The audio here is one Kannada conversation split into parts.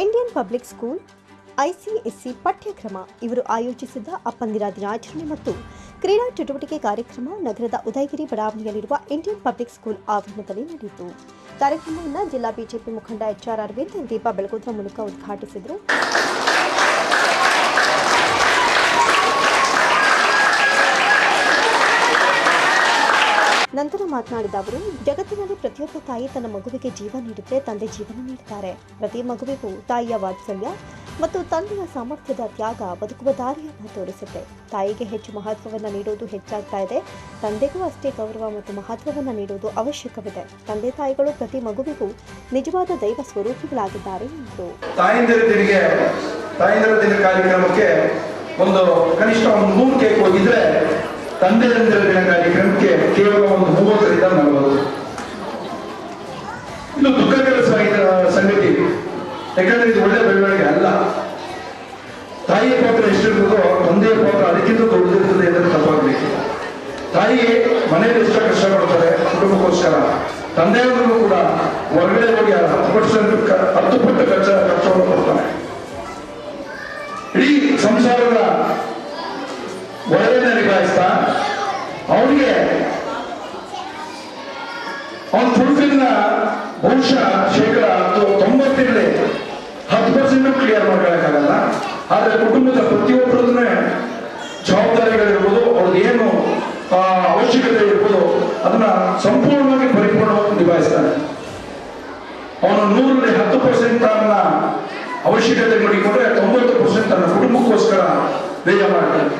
ಇಂಡಿಯನ್ ಪಬ್ಲಿಕ್ ಸ್ಕೂಲ್ ಐಸಿಎಸ್ಸಿ ಪಠ್ಯಕ್ರಮ ಇವರು ಆಯೋಜಿಸಿದ್ದ ಅಪ್ಪಂದಿರ ದಿನಾಚರಣೆ ಮತ್ತು ಕ್ರೀಡಾ ಚಟುವಟಿಕೆ ಕಾರ್ಯಕ್ರಮ ನಗರದ ಉದಯಗಿರಿ ಬಡಾವಣೆಯಲ್ಲಿರುವ ಇಂಡಿಯನ್ ಪಬ್ಲಿಕ್ ಸ್ಕೂಲ್ ಆವರಣದಲ್ಲಿ ನಡೆಯಿತು. ಕಾರ್ಯಕ್ರಮವನ್ನು ಜಿಲ್ಲಾ ಬಿಜೆಪಿ ಮುಖಂಡ ಎಚ್ಆರ್ ಅರವಿಂದ್ ದೀಪ ಬೆಳಗುದ್ರ ಮೂಲಕ ಉದ್ಘಾಟಿಸಿದರು. ಮಾತನಾಡಿದ ಅವರು, ಜಗತ್ತಿನಲ್ಲಿ ಪ್ರತಿಯೊಬ್ಬ ತಾಯಿ ತನ್ನ ಮಗುವಿಗೆ ಜೀವ ನೀಡಿದ್ರೆ ತಂದೆ ಜೀವನ ನೀಡುತ್ತಾರೆ. ಪ್ರತಿ ಮಗುವಿಗೂ ತಾಯಿಯ ವಾತ್ಸಲ್ಯ ಮತ್ತು ತಂದೆಯ ಸಾಮರ್ಥ್ಯದ ತ್ಯಾಗ ಬದುಕುವ ದಾರಿಯನ್ನು ತೋರಿಸುತ್ತೆ. ತಾಯಿಗೆ ಹೆಚ್ಚು ಮಹತ್ವವನ್ನು ನೀಡುವುದು ಹೆಚ್ಚಾಗ್ತಾ ಇದೆ. ತಂದೆಗೂ ಅಷ್ಟೇ ಗೌರವ ಮತ್ತು ಮಹತ್ವವನ್ನು ನೀಡುವುದು ಅವಶ್ಯಕವಿದೆ. ತಂದೆ ತಾಯಿಗಳು ಪ್ರತಿ ಮಗುವಿಗೂ ನಿಜವಾದ ದೈವ ಸ್ವರೂಪಿಗಳಾಗಿದ್ದಾರೆ ಎಂದರು ಒಂದು ಕನಿಷ್ಠ ಒಂದು ಮೂರು ಕೇಕ್ ಹೋಗಿದ್ರೆ ತಂದೆಯಂದಿರ ದಿನ ಕಾರ್ಯಕ್ರಮಕ್ಕೆ ಕೇವಲ ಒಂದು ಮೂವತ್ತರಿಂದ ನಲವತ್ತು. ಇದು ದುಃಖಕರ ಸಂಗತಿ, ಯಾಕಂದ್ರೆ ಇದು ಒಳ್ಳೆ ಬೆಳವಣಿಗೆ ಅಲ್ಲ. ತಾಯಿಯ ಪಾತ್ರ ಎಷ್ಟಿರ್ತದೋ ತಂದೆಯ ಪಾತ್ರ ಅದಕ್ಕಿಂತ ದೊಡ್ಡದಿರ್ತದೆ ಅಂತ ತಪ್ಪಾಗ್ಬೇಕು ತಾಯಿ ಮನೆಯಲ್ಲಿ ಎಷ್ಟು ಕಷ್ಟ ಪಡ್ತಾರೆ, ಕುಟುಂಬಕ್ಕೋಸ್ಕರ. ತಂದೆಯವರು ಕೂಡ ಹೊರಗಡೆ ಹೋಗಿ ಹತ್ತು ಪರ್ಸೆಂಟ್ ಹತ್ತು ಪಟ್ಟು ಖರ್ಚ ಖರ್ಚವನ್ನು ಕೊಡ್ತಾರೆ ಇಡೀ ಸಂಸಾರದ ಒಳಗಡೆ ನಿಭಾಯಿಸ್ತಾ ಅವನಿಗೆ ಅವನ ಫುಲ್ಫಿಲ್ನ ಬಹುಶಃ ಶೇಕಡ ಹತ್ತು ತೊಂಬತ್ತಿರಲಿ ಹತ್ತು ಪರ್ಸೆಂಟ್ ಕ್ಲಿಯರ್ ಮಾಡ್ಕೊಳಕ್ಕಾಗಲ್ಲ. ಆದ್ರೆ ಕುಟುಂಬದ ಪ್ರತಿಯೊಬ್ಬರದನ್ನೇ ಜವಾಬ್ದಾರಿಗಳಿರ್ಬೋದು, ಅವ್ರದ್ದು ಏನು ಅವಶ್ಯಕತೆ ಇರ್ಬೋದು, ಅದನ್ನ ಸಂಪೂರ್ಣವಾಗಿ ಪರಿಪೂರ್ಣವಾಗಿ ನಿಭಾಯಿಸ್ತಾನೆ. ಅವನು ನೂರಲ್ಲಿ ಹತ್ತು ಪರ್ಸೆಂಟ್ ತನ್ನ ಅವಶ್ಯಕತೆ ಮಾಡಿಕೊಂಡ್ರೆ ತೊಂಬತ್ತು ಪರ್ಸೆಂಟ್ ತನ್ನ ಕುಟುಂಬಕ್ಕೋಸ್ಕರ ವ್ಯಯ ಮಾಡ್ತಾನೆ.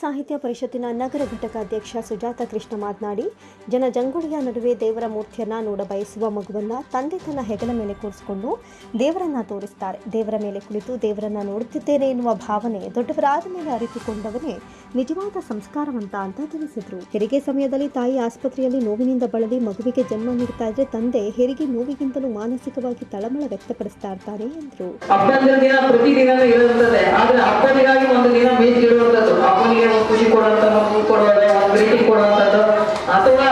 ಸಾಹಿತ್ಯ ಪರಿಷತ್ತಿನ ನಗರ ಘಟಕ ಅಧ್ಯಕ್ಷ ಸುಜಾತ ಕೃಷ್ಣ ಮಾತನಾಡಿ ಜನಜಂಗುಳಿಯ ನಡುವೆ ದೇವರ ಮೂರ್ತಿಯನ್ನ ನೋಡ ಬಯಸುವ ಮಗುವನ್ನ ತಂದೆ ತನ್ನ ಹೆಗಲ ಮೇಲೆ ಕೂರಿಸಿಕೊಂಡು ದೇವರನ್ನ ತೋರಿಸ್ತಾರೆ. ದೇವರ ಮೇಲೆ ಕುಳಿತು ದೇವರನ್ನ ನೋಡುತ್ತಿದ್ದೇನೆ ಎನ್ನುವ ಭಾವನೆ ದೊಡ್ಡವರಾದ ಮೇಲೆ ಅರಿತುಕೊಂಡವನೇ ನಿಜವಾದ ಸಂಸ್ಕಾರವಂತ ಅಂತ ತಿಳಿಸಿದ್ರು. ಹೆರಿಗೆ ಸಮಯದಲ್ಲಿ ತಾಯಿ ಆಸ್ಪತ್ರೆಯಲ್ಲಿ ನೋವಿನಿಂದ ಬಳಲಿ ಮಗುವಿಗೆ ಜನ್ಮ ನೀಡ್ತಾ ಇದ್ರೆ ತಂದೆ ಹೆರಿಗೆ ನೋವಿಗಿಂತಲೂ ಮಾನಸಿಕವಾಗಿ ತಳಮಳ ವ್ಯಕ್ತಪಡಿಸ್ತಾ ಇರ್ತಾರೆ ಎಂದರು. ಅಪ್ಪನಿಗಾಗಿ ಒಂದು ದಿನ ಅಪ್ಪನಿಗೆ ಒಂದು ಖುಷಿ ಕೊಡುವಂತ ಒಂದು ಗ್ರೀಟಿಂಗ್ ಕೊಡುವಂಥದ್ದು ಅಥವಾ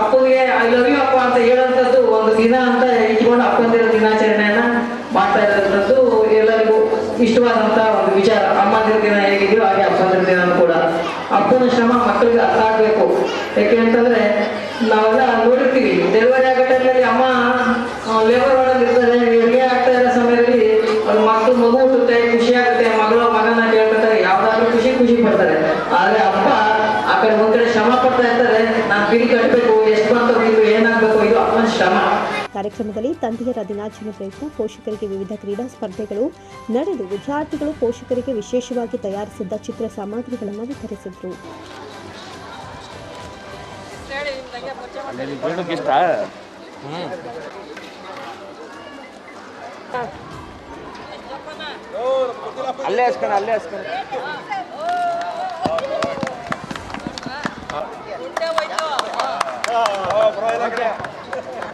ಅಪ್ಪನಿಗೆ ಐ ಲವ್ ಯು ಅಪ್ಪ ಅಂತ ಹೇಳುವಂಥದ್ದು ಒಂದು ದಿನ ಅಂತ ಇಟ್ಕೊಂಡು ಅಪ್ಪಂದಿರ ದಿನಾಚರಣೆಯನ್ನ ಮಾಡ್ತಾ ಇರೋಂಥದ್ದು ಎಲ್ಲರಿಗೂ ಇಷ್ಟವಾದಂತ ಒಂದು ವಿಚಾರ. ಅಮ್ಮಂದಿರ ದಿನ ಹೇಗಿದೆಯೋ ಹಾಗೆ ಅಪ್ಪಂದಿರ ದಿನ ಕೂಡ. ಅಪ್ಪನ ಶ್ರಮ ಮಕ್ಕಳಿಗೆ ಅರ್ಥ ಆಗ್ಬೇಕು. ಯಾಕೆ ಅಂತಂದ್ರೆ ನಾವೆಲ್ಲ ನೋಡಿರ್ತೀವಿ ಡೆಲಿವರಿ ಆಗೋ ಟೈಮಲ್ಲಿ ಅಮ್ಮ ಲೇಬರ್ ವಾರ್ಡಲ್ಲಿ ಇರ್ತಾರೆ ಹೆರಿಗೆ ಆಗ್ತಾ ಇರೋ ಸಮಯದಲ್ಲಿ ಅವ್ರ ಮಕ್ಕಳು ಮಗು ಹುಟ್ಟುತ್ತೆ ಖುಷಿ ಆಗುತ್ತೆ ಮಗಳು ಮಗನ ಕೇಳ್ಕೊತಾರೆ ಯಾವ್ದಾದ್ರು ಖುಷಿ ಖುಷಿ ಪಡ್ತಾರೆ ಆದ್ರೆ ಅಪ್ಪ ಆ ಕಡೆ ಒಂದ್ ಕಡೆ ಶ್ರಮ ಪಡ್ತಾ ಇರ್ತಾರೆ ನಾನ್ ಬಿಲ್ ಕಟ್ಟಬೇಕು ಎಷ್ಟು ಬಂತು ಇದು ಏನಾಗ್ಬೇಕು ಇದು ಅಪ್ಪನ ಶ್ರಮ. ಕಾರ್ಯಕ್ರಮದಲ್ಲಿ ತಂದೆಯರ ದಿನಾಚರಣೆ ಪ್ರಯುಕ್ತ ಪೋಷಕರಿಗೆ ವಿವಿಧ ಕ್ರೀಡಾ ಸ್ಪರ್ಧೆಗಳು ನಡೆದು ವಿದ್ಯಾರ್ಥಿಗಳು ಪೋಷಕರಿಗೆ ವಿಶೇಷವಾಗಿ ತಯಾರಿಸಿದ್ದ ಚಿತ್ರ ಸಾಮಗ್ರಿಗಳನ್ನು ವಿತರಿಸಿದರು. ಅಲ್ಲೇ ಅಲ್ಲೇ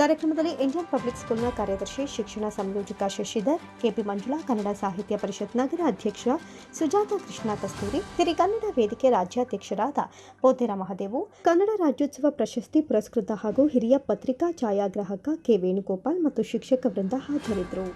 ಕಾರ್ಯಕ್ರಮದಲ್ಲಿ ಇಂಡಿಯನ್ ಪಬ್ಲಿಕ್ ಸ್ಕೂಲ್ನ ಕಾರ್ಯದರ್ಶಿ ಶಿಕ್ಷಣ ಸಂಯೋಜಕ ಶಶಿಧರ್, ಕೆಪಿ ಮಂಜುಳಾ, ಕನ್ನಡ ಸಾಹಿತ್ಯ ಪರಿಷತ್ ನಗರ ಅಧ್ಯಕ್ಷ ಸುಜಾತ ಕೃಷ್ಣ ಕಸ್ತೂರಿ ಹಿರಿಕನ್ನಡ ವೇದಿಕೆ ರಾಜ್ಯಾಧ್ಯಕ್ಷರಾದ ಪೋತೆರ ಮಹದೇವು, ಕನ್ನಡ ರಾಜ್ಯೋತ್ಸವ ಪ್ರಶಸ್ತಿ ಪುರಸ್ಕೃತ ಹಾಗೂ ಹಿರಿಯ ಪತ್ರಿಕಾ ಛಾಯಾಗ್ರಾಹಕ ಕೆ ವೇಣುಗೋಪಾಲ್ ಮತ್ತು ಶಿಕ್ಷಕ ವೃಂದ ಹಾಜರಿದ್ದರು.